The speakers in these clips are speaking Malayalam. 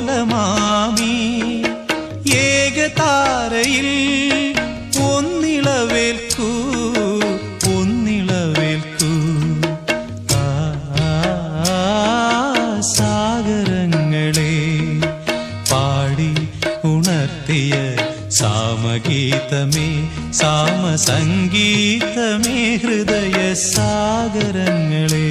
ലോലമാമി ഏകതാരയിൽ ഒന്നിളവേൽക്കൂ ഒന്നിളവേൽക്കൂ ആ, സാഗരങ്ങളെ പാടി ഉണർത്തിയ സാമഗീതമേ സാമസംഗീതമേ ഹൃദയ സാഗരങ്ങളെ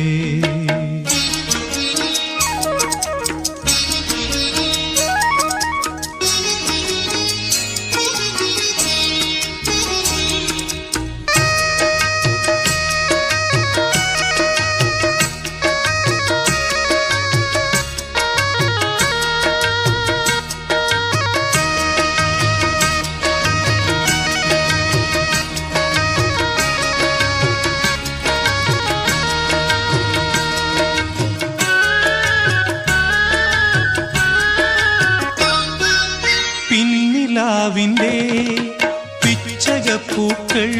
പിന്നിലാവിന്റെ പിച്ചകപ്പൂക്കൾ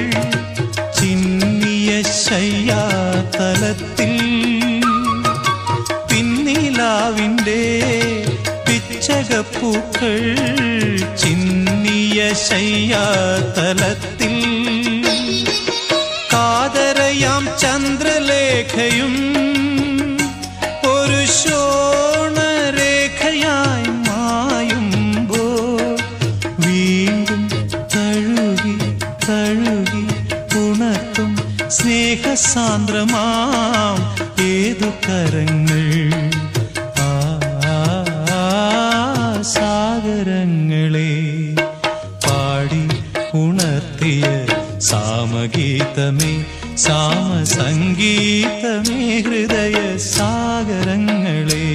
ചിന്നിയ ശയ്യാതലത്തിൽ. പിന്നിലാവിന്റെ പിച്ചകപ്പൂക്കൾ ചിന്നിയ ശയ്യാതലത്തിൽ. കാതരയാം ചന്ദ്രലേഖയും ഒരു ശോണരേഖയായി തഴുകി ഉണർത്തും സ്നേഹസാന്ദ്രമാം ഏതു കരങ്ങൾ. സാഗരങ്ങളെ പാടി ഉണർത്തിയ സാമഗീതമേ സാമസംഗീതമേ ഹൃദയ സാഗരങ്ങളെ.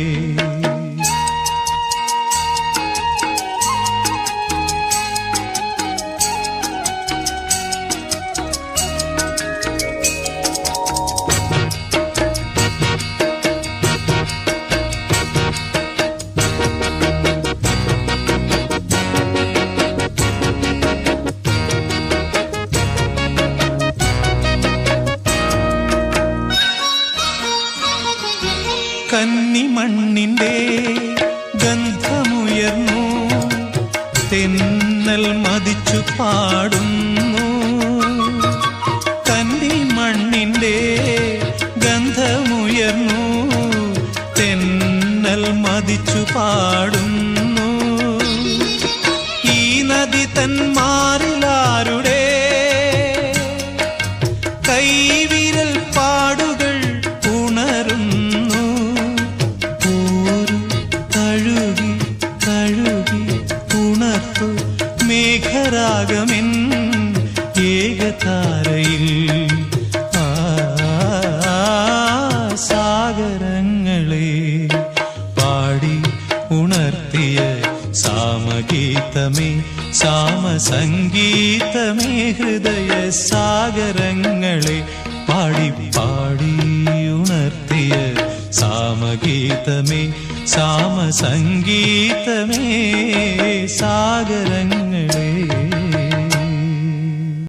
കന്നിമണ്ണിന്റെ ഗന്ധമുയർന്നു തെന്നൽ മതിച്ചു പാടുന്നു. കന്നിമണ്ണിന്റെ ഗന്ധമുയർന്നു തെന്നൽ മതിച്ചു പാടുന്നു. ഈ നദി തന്മാറിലാരുടെ മേഘരാഗമെൻ ഏകതാരയിൽ. സാഗരങ്ങളെ പാടി ഉണർത്തിയ സാമഗീതമേ സാമസംഗീതമേ ഹൃദയ സാഗരങ്ങളെ പാടി പാടി ഉണർത്തിയ സാമഗീതമേ സാമസംഗീതമേ സാഗരങ്ങൾ